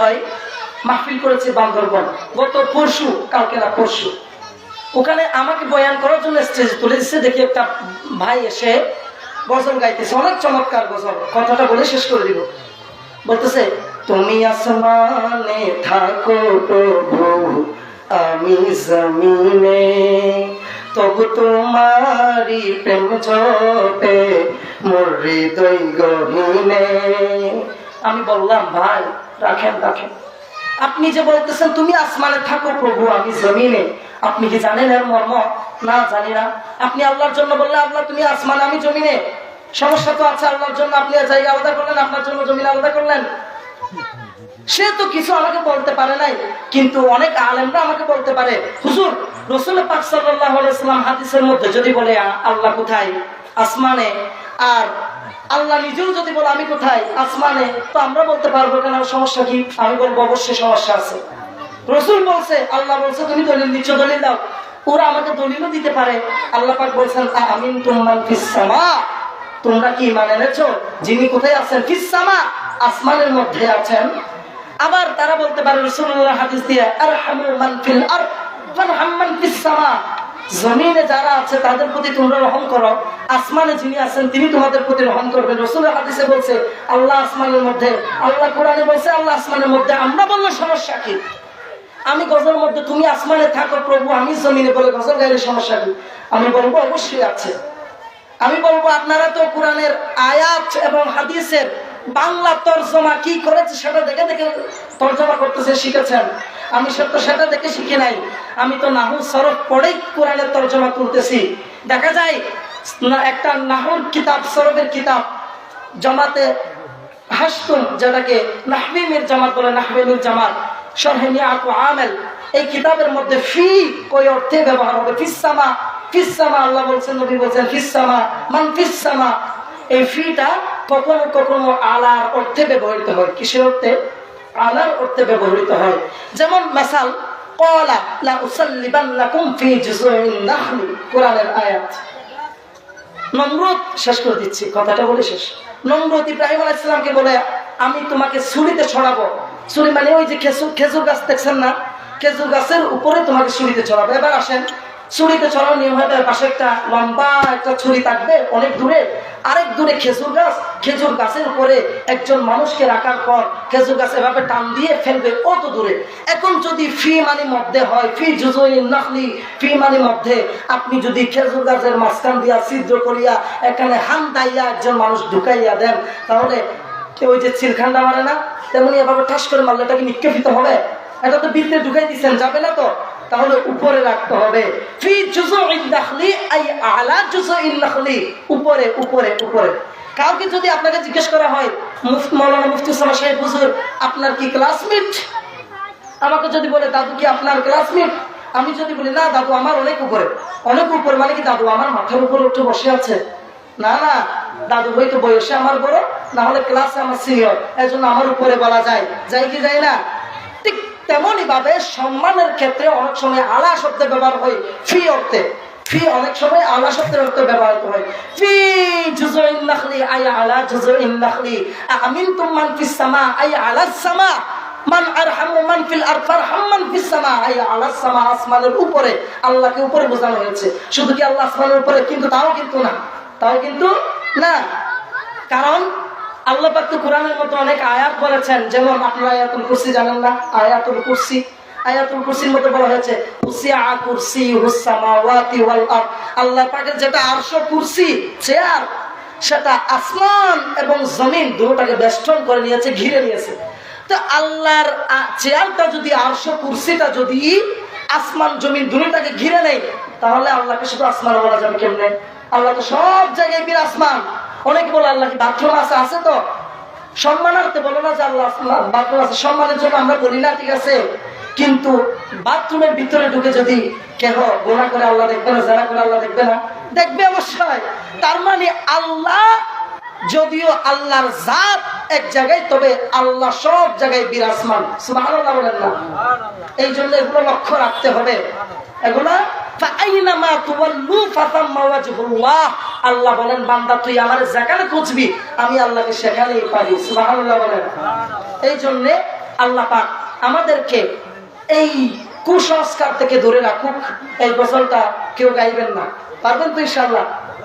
ভাই মাহফিল করেছে বান্দরবন। গত পরশু, কালকে না পরশু। ওখানে আমাকে বয়ান করার জন্য স্টেজ তুলে দিচ্ছে দেখি একটা ভাই এসে গজল গাইতেছে, অনেক চমৎকার গজল। কথাটা বলে শেষ করে দিব। বলতেছে, তুমি আসমানে থাকো প্রভু, আমি জমিনে, তবু তোমারি প্রেম জপে মোর হৃদয় গহিনে। আমি বললাম, ভাই, রাখেন রাখেন। আপনি যে বলতেছেন, তুমি আসমানে থাকো প্রভু, আমি জমিনে। আপনি কি জানেন এর মর্ম? না, জানি না। আপনি আল্লাহর জন্য বললে, আল্লাহ, তুমি আসমানে, আমি জমিনে। সমস্যা তো আছে, আল্লাহর জন্য আপনি জায়গা আলাদা করলেন, আপনার জন্য জমিন আলাদা করলেন। সে তো কিছু আমাকে বলতে পারে নাই, কিন্তু অনেক আলেমরা আমাকে বলতে পারে। হুজুর, রসুল পাক আলাইহি হাদিসের মধ্যে যদি বলে আল্লাহ কোথায়? আসমানে? আর আল্লাহ নিজেও যদি বলে আমি কোথায়, আসমানে, তো আমরা বলতে পারব কেন? সমস্যা কি? আমি বলব অবশ্যই সমস্যা আছে। রসুল বলছে, আল্লাহ বলছে, তুমি দলিল দিচ্ছ, দলিল দাও। ওরা আমাকে দলিলও দিতে পারে। আল্লাহ পাক বলছেন, "আ, আমিন তুমান ফিস সামা। তোমরা কি মানে এনেছো? যিনি কোথায় আছেন? ফিস সামা, আসমানের মধ্যে আছেন। আবার তারা বলতে পারে, রসুল্লাহ হাদিস দিয়ে আর মান ফিল আর মান ফিস সামা। জমিনে যারা আছে, তাদের প্রতি তোমরা রহম করো। আসমানে যিনি আছেন, তিনি তোমাদের প্রতি রহম করবেন। রসুল হাদিসে বলছে, আল্লাহ আসমানের মধ্যে আল্লাহ কোরআনে বলছে, আল্লাহ আসমানের মধ্যে আমরা বললে সমস্যা কি? আমি গজল মধ্যে, তুমি আসমানে থাকো প্রভু, আমি জমিনে বলে গজল গাইলে সমস্যা কি? আমি বলব, অবশ্যই আছে। আমি বলব, আপনারা তো কোরআনের আয়াত এবং হাদিসের বাংলা তর্জমা কি করেছে সেটা দেখে দেখে তর্জমা করতেছে, শিখেছেন। আমি সেটা দেখে শিখি নাই। আমি তো নাহু সরফ পড়েই কোরআনের তর্জমা করতেছি দেখা যায় একটা নাহুর কিতাব, সরফের কিতাব, জমাতে হাসতুম যেটাকে নাহবিমের জামাত বলে নাহবিমের জামাত আমেল, এই কিতাবের মধ্যে ফি কই অর্থে ব্যবহার হবে? ফিসামা ফিসামা আল্লাহ বলছেন, নবী বলছেন ফিসামা মান ফিসামা এই ফিটা কখনো কখনো আলার অর্থে ব্যবহৃত হয়। কিসের অর্থে? আলার অর্থে ব্যবহৃত হয়। যেমন মাসাল কলা লা উসাল্লিবান্নাকুম ফি জুজুইন নাখলি কোরআনের আয়াত। নমরুদ শেষ করে দিচ্ছি, কথাটা বলে শেষ। নমরুদ ইব্রাহিম আলাইসালামকে বলে, আমি তোমাকে ছুরিতে ছড়াবো। ছুরি মানে ওই যে খেজুর খেজুর গাছ দেখছেন না? খেজুর গাছের উপরে তোমাকে ছুরিতে ছড়াবো। এবার আসেন ছুরিতে ছড়ানো নিয়ম হবে পাশে একটা লম্বা একটা ছুরি থাকবে, অনেক দূরে। আরেক দূরে খেজুর গাছ। খেজুর গাছের উপরে একজন মানুষকে রাখার পর খেজুর গাছ এভাবে টান দিয়ে ফেলবে অত দূরে। এখন যদি ফি মানে মধ্যে হয়, ফি জুজুই নকলি ফি মানে মধ্যে আপনি যদি খেজুর গাছের মাঝখান দিয়া ছিদ্র করিয়া এখানে হান দাইয়া একজন মানুষ ঢুকাইয়া দেন, তাহলে ওই যে চিলখান্ডা মারে না? তেমনি এভাবে ঠাস করে মারলে এটা কি নিক্ষেপিত হবে? এটা তো বৃত্তে ঢুকাই দিচ্ছেন যাবে না? তাহলে উপরে রাখতে হবে। ফি আই আলা উপরে উপরে উপরে। কাউকে যদি আপনাকে জিজ্ঞেস করা হয় মৌলানা মুফতি সামা সাহেব, হুজুর, আপনার কি ক্লাসমেট আমাকে যদি বলে, দাদু কি আপনার ক্লাসমেট আমি যদি বলি, না, দাদু আমার অনেক উপরে। অনেক উপরে মানে কি, দাদু আমার মাথার উপরে উঠে বসে আছে? না না, দাদু হয়তো বয়সে আমার বড়, না হলে ক্লাসে আমার সিনিয়র এই জন্য আমার উপরে বলা যায়। যাই কি যায় না? তেমনই ভাবে সম্মানের ক্ষেত্রে অনেক সময় আলা শব্দ ব্যবহার হয়, ফি অর্থে। ফি অনেক সময় আলা শব্দের অর্থে ব্যবহৃত হয়। ফি জুজুইন নাখলি আই আলা জুজুইন নাখলি আমিনতুম মান ফিস সামা আই আলা সামা, মান আরহামু মান ফিল আরদ ফারহাম মান ফিস সামা, আই আলা সামা, আসমানের উপরে আল্লাহকে উপরে বোঝানো হয়েছে। শুধু কি আল্লাহ আসমানের উপরে, কিন্তু তাও কিন্তু না। তাও কিন্তু না। কারণ আল্লাহ পাক তো কোরআনের মধ্যে অনেক আয়াত বলেছেন, যেমন আপনারা আয়াতুল কুরসি জানেন না, আয়াতুল কুরসি। আয়াতুল কুরসির বলা হয়েছে কুরসি হুসামাওয়াতি ওয়াল আল্লাহ পাকের যেটা আরশ কুরসি চেয়ার সেটা আসমান এবং জমিন দুটোটাকে বেষ্টন করে নিয়েছে, ঘিরে নিয়েছে। তো আল্লাহর চেয়ারটা যদি আরশ কুরসিটা যদি আসমান, জমিন দুটোটাকে ঘিরে নেয়, তাহলে আল্লাহকে শুধু আসমান বলা যাবে কেমনে? আল্লাহ তো সব জায়গায় বিরাজমান অনেকে বলে আল্লাহ বাথরুম আছে আছে তো? সম্মানার্থে বলো না যে আল্লাহ বাথরুম আছে। সম্মানের জন্য আমরা বলি না, ঠিক আছে? কিন্তু বাথরুমের ভিতরে ঢুকে যদি কেহ গোনা করে, আল্লাহ দেখবে না, জানা করে, আল্লাহ দেখবে না? দেখবে অবশ্যই। তার মানে আল্লাহ, যদিও আল্লাহর জাত এক জায়গায়, তবে আল্লাহ সব জায়গায় বিরাজমান। বলেন না। এই জন্য এগুলো লক্ষ্য রাখতে হবে। এগুলো আল্লাহ বলেন, বান্দা, তুই আমার যেখানে খুঁজবি, আমি আল্লাহকে সেখানেই পারি সুবহানাল্লাহ বলেন। এই জন্য আল্লাহ পাক আমাদেরকে এই কুসংস্কার থেকে ধরে রাখুক। এই গজলটা কেউ গাইবেন না। পারবেন তো ইনশাল্লাহ